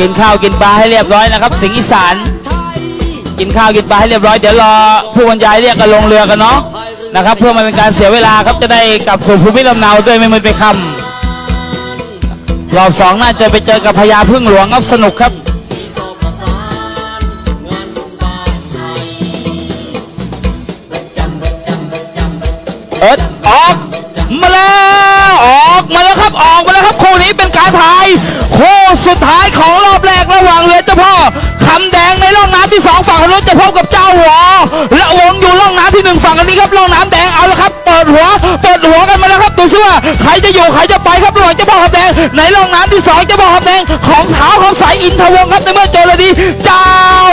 กินข้าวกินปลาให้เรียบร้อยนะครับ สิงห์อีสาน กินข้าวกินปลาให้เรียบร้อยเดี๋ยวรอผู้บรรยายเรียกกันลงเรือกันเนาะนะครับเพื่อไมาเป็นการเสียเวลาครับจะได้กลับสู่ภูมิลำเนาด้วยไม่มือไปคำรอบสองน่าจะไปเจอกับพญาพึ่งหลวงครับสนุกครับเอิร์ดออกมาแล้ว การถ่ายโคู่สุดท้ายของรอบแรกระหว่างเรือเจ้าพ่อคำแดงในร่องน้ำที่สองฝั่งนู้นจะพบกับเจ้าหัวและวงอยู่ร่องน้ำที่หนึ่งฝั่งอันนี้ครับร่องน้ำแดงเอาละครับ เปิดหัวเปิดหัวกันมาแล้วครับดูซิว่าใครจะอยู่ใครจะไปครับระหว่างเจ้าพ่อคำแดงในร่องน้ำที่สองเจ้าพ่อคำแดงของเท้าของสายอินทวงครับในเมื่อเจอเลยดีเจ้า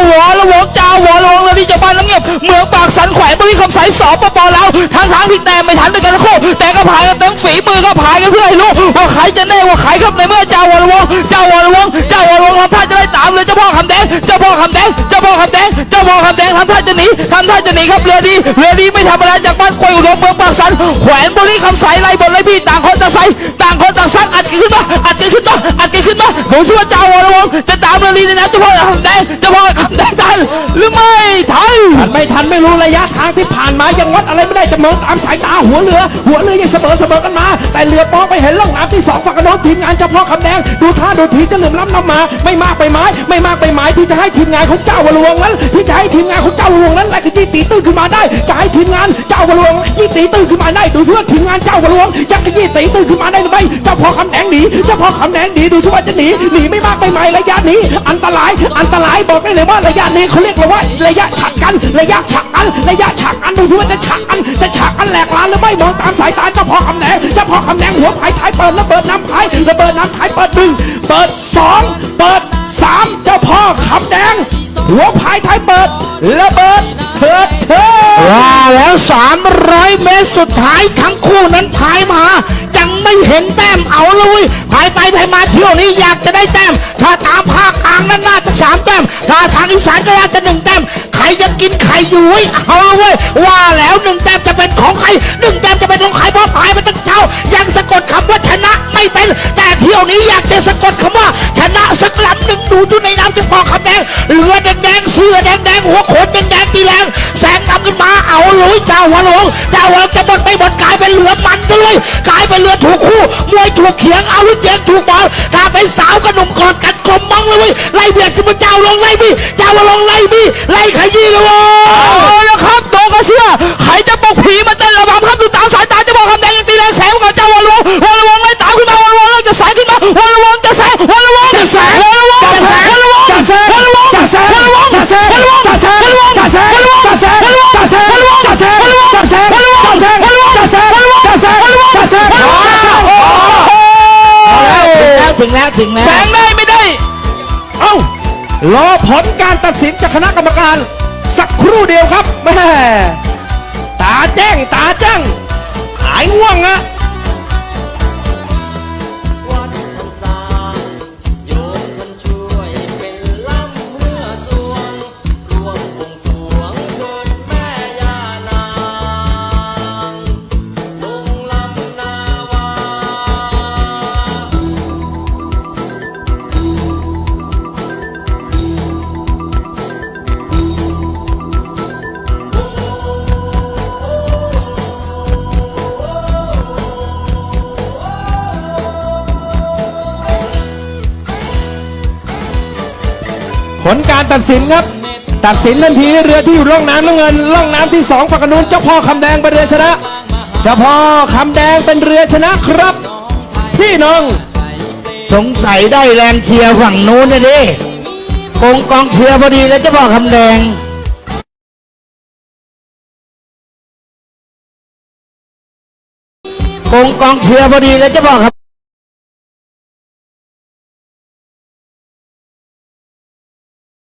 หัวละวงเจ้าหัวละวงเลยดีาบ้านน้ำเงียบเมืองปากสันแขวงบริคำสายสปปลาวทางทางที่แต่ไม่ทันด้วยกันทั้งคู่แต่ก็พายกันเต็มฝีมือก็พายกันเพื่อให้รู้ว่าใครจะแน่ว่าใครครับในเมื่อเจ้าหวละวงเจ้าหวละวงเจ้าหวละวงทำท่าจะได้ตามเลยเจ้าพ่อคำแดงเจ้าพ่อคำแดงเจ้าพ่อคำแดงเจ้าพ่อคำแดงทำท่าจะหนีทำท่าจะหนีครับเรือดีเรือดีไม่ทำอะไรจากบ้านกวยอุดมเมืองปากสันแขวนบริคำสายไล่บนไล่พี่ต่างคนต่างใสต่างคนต่างซัดอัดกันขึ้นมาอัดกันขึ้นมาอัดกันขึ้นมาดูซิว่าเจ้าหวละวงจะตามเรือดีในน้ำเจ้าพ่อคำแดงเจ้าพ่อคำแดงทันหรือไม่ทันทันไม่ทันไม่รู้ระยะทางที่ผ่านมายังวัดอะไรไม่ได้จะมองตามสายตาหัวเรือ หัวเรือยังเสมอเสมอกันมา แต่เรือปองไปเห็นล่องน้ำที่สองฝั่งกระโดดทีมงานเฉพาะคำแดงดูท่าดูทีจะเหลื่อมล้ำนำมา ไม่มากไปไม้ไม่มากไปไม้ที่จะให้ทีมงานของเจ้าวรวงนั้น ที่จะให้ทีมงานของเจ้าวรวงนั้นไล่ขยี้ตีตื้นขึ้นมาได้จะให้ทีมงานเจ้าวรวงยี้ตีตื้นขึ้นมาได้ดูซิว่าทีมงานเจ้าวรวงจะยี้ตีตื้นขึ้นมาได้หรือไม่เจ้าพ่อคำแดงหนีเจ้าพ่อคำแดงหนีดูซิว่าจะหนีหนีไม่มากไปไม้ระยะนี้ อันตรายอันตรายบอกได้เลยว่าระยะนี้เขาเรียกว่าระยะฉักกันระยะฉักกันระยะฉักกันดูซิว่าจะฉักกันจะฉักกันแหลกลานหรือไม่มองตามสายตาเจ้าพ่อคำแดงเจ้าพ่อคำแดงหัวผายท้ายเปิดระเบิดน้ำผายระเบิดน้ำผายเปิดหนึ่งเปิดสองเปิดสามเจ้าพ่อคำแดงหัวผายท้ายเปิดระเบิดเถิดเถิดว่าแล้ว 300 เมตรสุดท้ายทั้งคู่นั้นพายมา ยังไม่เห็นแต้มเอาเลยเว้ยพายไปพายมาเที่ยวนี้อยากจะได้แต้ม ถ้าตามภาคกลางนั้นน่าจะสามแต้มถ้าทางอีสานก็น่าจะหนึ่งแต้ม ใครจะกินไข่อยู่เว้ยเอาเลยเว้ยว่าแล้วหนึ่งแต้มจะเป็นของใครหนึ่งแต้มจะเป็นของใครเพราะพายมาตั้งเช้ายังสะกดคำว่าชนะไม่เป็น แต่เที่ยวนี้อยากจะสะกดคำว่า ชนะสักลำหนึ่งดูดูในน้ำจะพอคำแดงเรือแดงๆเสื้อแดงๆหัวโขนแดงๆตีแรงแสงนำขึ้นมาเอาเลยเจ้าหัวหลวงเจ้าหัวหลวงจะหมดไปหมดกลายเป็นเรือมันซะเลยกลายเป็นเรือถูกคู่มวยถูกเขียงเอาลูกเจนถูกบอลถ้าเป็นสาวกระหนุ่มกอดกันกลมมองเลยเว้ยไล่เบียดขึ้นมาเจ้าลงไล่บี้ งแล้วแสงได้ไม่ได้ เอ้ารอผลการตัดสินจากคณะกรรมการ สักครู่เดียวครับแม่ตาแจ้งตาแจ้ง ลการตัดสินครับ ตัดสินทันทีเรือที่อยู่ร่องน้ำน้ำเงินร่องน้ำที่สองฝั่งนู้นเจ้าพ่อคำแดงเป็นเรือชนะ เจ้าพ่อคำแดงเป็นเรือชนะครับ พี่น้องสงสัยได้แรงเชียร์ฝั่งนู้นนะดิกงกองเชียร์พอดีแล้วจะบอกคำแดงกงกองเชียร์พอดีแล้วจะบอกคำ